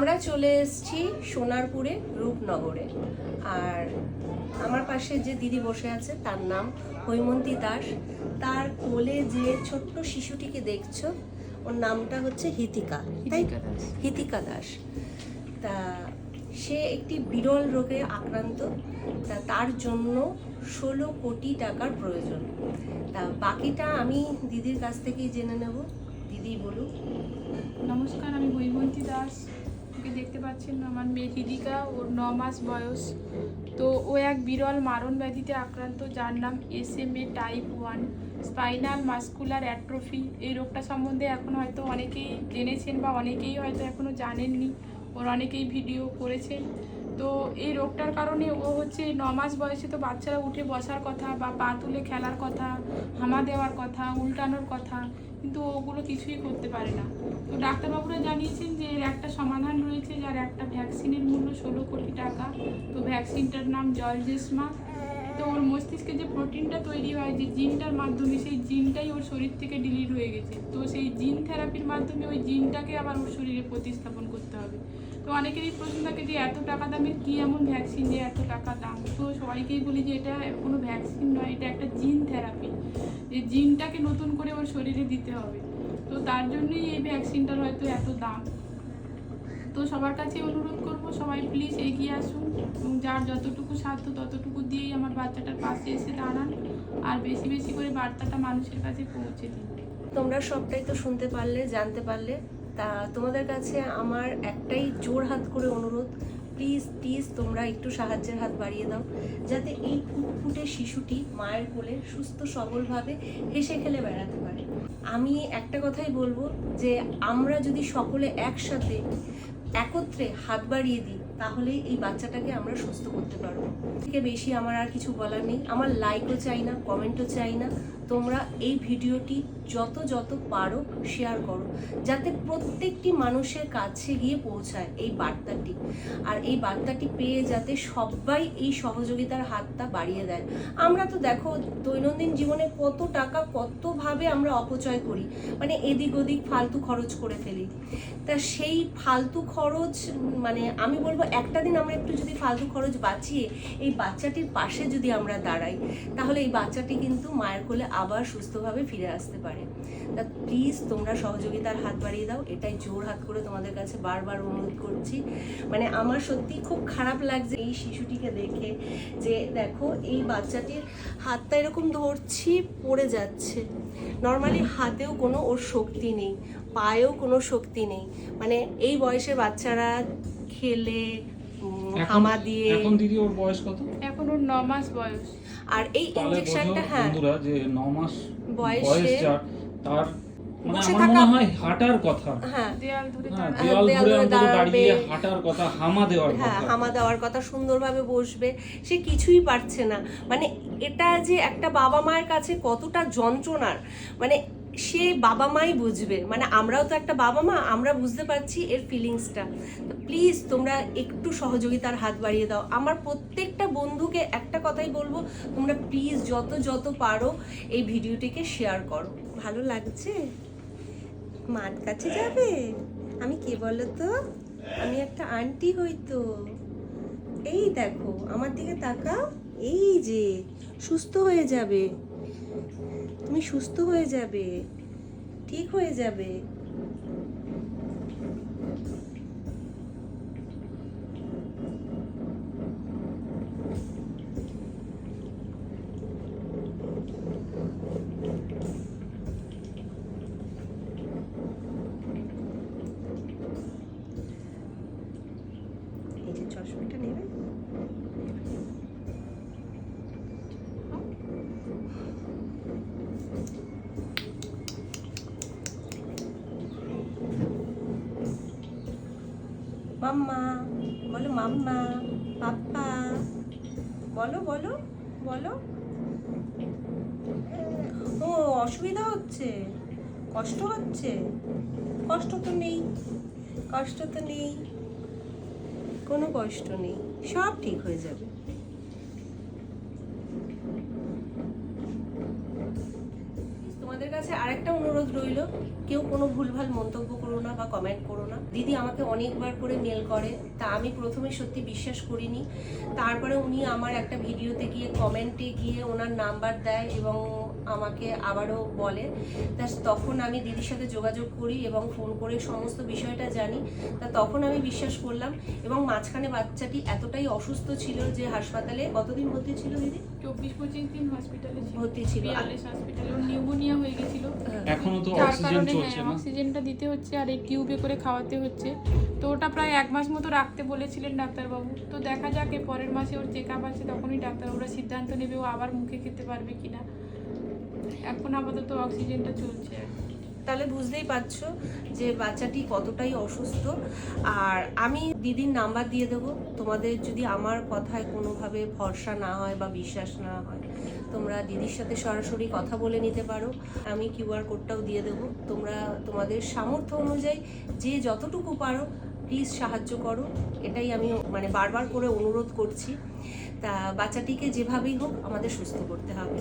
আমরা চলে এসেছি সোনারপুরে রূপনগরে। আর আমার পাশে যে দিদি বসে আছে তার নাম হৈমন্তী দাস। তার কোলে যে ছোট্ট শিশুটিকে দেখছ ওর নামটা হচ্ছে হিতিকা তাই হিতিকা দাস। হিতিকা দাস। তা সে একটি বিরল রোগে আক্রান্ত। তা তার জন্য ষোলো কোটি টাকার প্রয়োজন। তা বাকিটা আমি দিদির কাছ থেকেই জেনে নেব। দিদি বলুন। নমস্কার আমি হৈমন্তী দাস। ওকে দেখতে পাচ্ছেন আমার মেয়ে হৃদিকা ওর ন মাস বয়স। তো ও এক বিরল মারণ ব্যাধিতে আক্রান্ত, যার নাম S M A type one. Spinal muscular atrophy, এই রোগটা সম্বন্ধে এখন হয়তো অনেকেই জেনেছেন বা অনেকেই হয়তো এখনও জানেননি, ওর অনেকেই ভিডিও করেছেন তো এই রোগটার কারণে ও হচ্ছে ন মাস বয়সে তো বাচ্চারা উঠে বসার কথা বা পা তুলে খেলার কথা, হামা দেওয়ার কথা, উল্টানোর কথা কিন্তু ওগুলো কিছুই করতে পারে না। তো ডাক্তারবাবুরা জানিয়েছেন যে এর একটা সমাধান রয়েছে, যার একটা ভ্যাকসিনের মূল্য ষোলো কোটি টাকা। তো ভ্যাকসিনটার নাম জলজেসমা তো ওর মস্তিষ্কে যে প্রোটিনটা তৈরি হয়, যে জিনটার মাধ্যমে, সেই জিনটাই ওর শরীর থেকে ডিলিট হয়ে গেছে। তো সেই জিন থেরাপির মাধ্যমে ওই জিনটাকে আবার ওর শরীরে প্রতিস্থাপন করতে হবে। তো অনেকেরই প্রশ্ন থাকে যে, এত টাকা দামের কী এমন ভ্যাকসিন যে এত টাকা দাম? তো সবাইকেই বলি যে, এটা কোনো ভ্যাকসিন নয়, এটা একটা জিন থেরাপি। যে জিনটাকে নতুন করে ওর শরীরে দিতে হবে। তো তার জন্যই এই ভ্যাকসিনটার হয়তো এত দাম। তো সবার কাছে অনুরোধ করব, সবাই প্লিজ এগিয়ে আসুন এবং যার যতটুকু সাধ্য ততটুকু দিয়েই আমার বাচ্চাটার পাশে এসে দাঁড়ান আর বেশি বেশি করে বার্তাটা মানুষের কাছে পৌঁছে দিন। তোমরা সবটাই তো শুনতে পারলে, জানতে পারলে। তা তোমাদের কাছে আমার একটাই জোর হাত করে অনুরোধ প্লিজ প্লিজ তোমরা একটু সাহায্যের হাত বাড়িয়ে দাও। যাতে এই ফুটফুটে শিশুটি মায়ের কোলে সুস্থ, সবলভাবে হেসে খেলে বেড়াতে পারে। আমি একটা কথাই বলব যে, আমরা যদি সকলে একসাথে একত্রে হাত বাড়িয়ে দিই। তাহলে এই বাচ্চাটাকে আমরা সুস্থ করতে পারব। থেকে বেশি আমার আর কিছু বলার নেই। আমার লাইকও চাই না কমেন্টও চাই না। তোমরা এই ভিডিওটি যত যত পারো শেয়ার করো, যাতে প্রত্যেকটি মানুষের কাছে গিয়ে পৌঁছায় এই বার্তাটি। আর এই বার্তাটি পেয়ে যাতে সবাই এই সহযোগিতার হাতটা বাড়িয়ে দেয়। আমরা তো দেখো, দৈনন্দিন জীবনে কত টাকা কতভাবে আমরা অপচয় করি। মানে এদিক ওদিক ফালতু খরচ করে ফেলি। তা সেই ফালতু খরচ মানে আমি বলব একটা দিন আমরা একটু যদি ফালতু খরচ বাঁচিয়ে এই বাচ্চাটির পাশে যদি আমরা দাঁড়াই, তাহলে এই বাচ্চাটি কিন্তু মায়ের কোলে আবার সুস্থভাবে ফিরে আসতে পারে। তা প্লিজ তোমরা সহযোগিতার হাত বাড়িয়ে দাও, এটাই জোর হাত করে তোমাদের কাছে বারবার অনুরোধ করছি। মানে আমার সত্যি খুব খারাপ লাগছে এই শিশুটিকে দেখে যে দেখো, এই বাচ্চাটির হাতটা এরকম ধরছি, পড়ে যাচ্ছে। নর্মালি হাতেও কোনো ওর শক্তি নেই, পায়েও কোনো শক্তি নেই। মানে এই বয়সের বাচ্চারা খেলে হামা দিয়ে। এখন দিদি ওর বয়স কত? এখন ওর ন মাস বয়স। আর এই ইঞ্জেকশনটা হ্যাঁ। বন্ধুরা যে ন মাস বয়সে- তার মানে বসে থাকা- হয় হাঁটার কথা। হ্যাঁ। দেয়াল ধরে দাঁড়িয়ে। হাঁটার কথা হামা দেওয়ার হ্যাঁ হামা দেওয়ার কথা সুন্দরভাবে বসবে। সে কিছুই পারছে না। মানে এটা যে একটা বাবা মায়ের কাছে কতটা যন্ত্রণার। মানে সে বাবা মাই বুঝবে। মানে আমরাও তো একটা বাবা মা, আমরা বুঝতে পারছি এর ফিলিংসটা তো প্লিজ তোমরা একটু সহযোগিতার হাত বাড়িয়ে দাও। আমার প্রত্যেকটা বন্ধুকে একটা কথাই বলব, তোমরা প্লিজ যত যত পারো এই ভিডিওটিকে শেয়ার করো। ভালো লাগছে? মার কাছে যাবে? আমি কে বলো তো আমি একটা আন্টি হইতো এই দেখো, আমার দিকে তাকাও। এই যে, সুস্থ হয়ে যাবে। তুমি সুস্থ হয়ে যাবে। ঠিক হয়ে যাবে। এই যে চশমাটা নেবে। মাম্মা, বলো মাম্মা, পাপ্পা, বলো বলো বলো। ও, অসুবিধা হচ্ছে, কষ্ট হচ্ছে, কষ্ট তো নেই, কষ্ট তো নেই, কোনো কষ্ট নেই, সব ঠিক হয়ে যাবে তোমাদের কাছে আরেকটা অনুরোধ রইল, কেউ কোনো ভুলভাল মন্তব্য করো না বা কমেন্ট করো না। দিদি আমাকে অনেকবার করে মেল করে, তা আমি প্রথমে সত্যি বিশ্বাস করিনি। তারপরে উনি আমার একটা ভিডিওতে গিয়ে কমেন্টে গিয়ে ওনার নাম্বার দেয় এবং আমাকে আবারও বলে তা তখন আমি দিদির সাথে যোগাযোগ করি এবং ফোন করে সমস্ত বিষয়টা জানি। তা তখন আমি বিশ্বাস করলাম এবং মাঝখানে বাচ্চাটি এতটাই অসুস্থ ছিল যে হাসপাতালে কতদিন ভর্তি ছিল দিদি? চব্বিশ পঁচিশ দিন হসপিটালে ভর্তি ছিল। হসপিটালে নিউমোনিয়া হয়ে গেছিল। এখনও তো অক্সিজেন চলছে হ্যাঁ না। অক্সিজেনটা দিতে হচ্ছে আর এই টিউবে করে খাওয়াতে হচ্ছে। তো ওটা প্রায় এক মাস মতো রাখতে বলেছিলেন ডাক্তারবাবু। তো দেখা যাক এর পরের মাসে ওর চেক আপ আছে তখনই ডাক্তারবাবুরা সিদ্ধান্ত নেবে ও আবার মুখে খেতে পারবে কিনা। এখন আপাতত অক্সিজেনটা চলছে তাহলে বুঝতেই পারছ যে বাচ্চাটি কতটাই অসুস্থ। আর আমি দিদির নাম্বার দিয়ে দেবো। তোমাদের যদি আমার কথায় কোনোভাবে ভরসা না হয় বা বিশ্বাস না হয়, তোমরা দিদির সাথে সরাসরি কথা বলে নিতে পারো। আমি কিউআর কোডটাও দিয়ে দেবো। তোমরা তোমাদের সামর্থ্য অনুযায়ী যে যতটুকু পারো প্লিজ সাহায্য করো। এটাই আমি মানে বারবার করে অনুরোধ করছি। তা বাচ্চাটিকে যেভাবেই হোক আমাদের সুস্থ করতে হবে।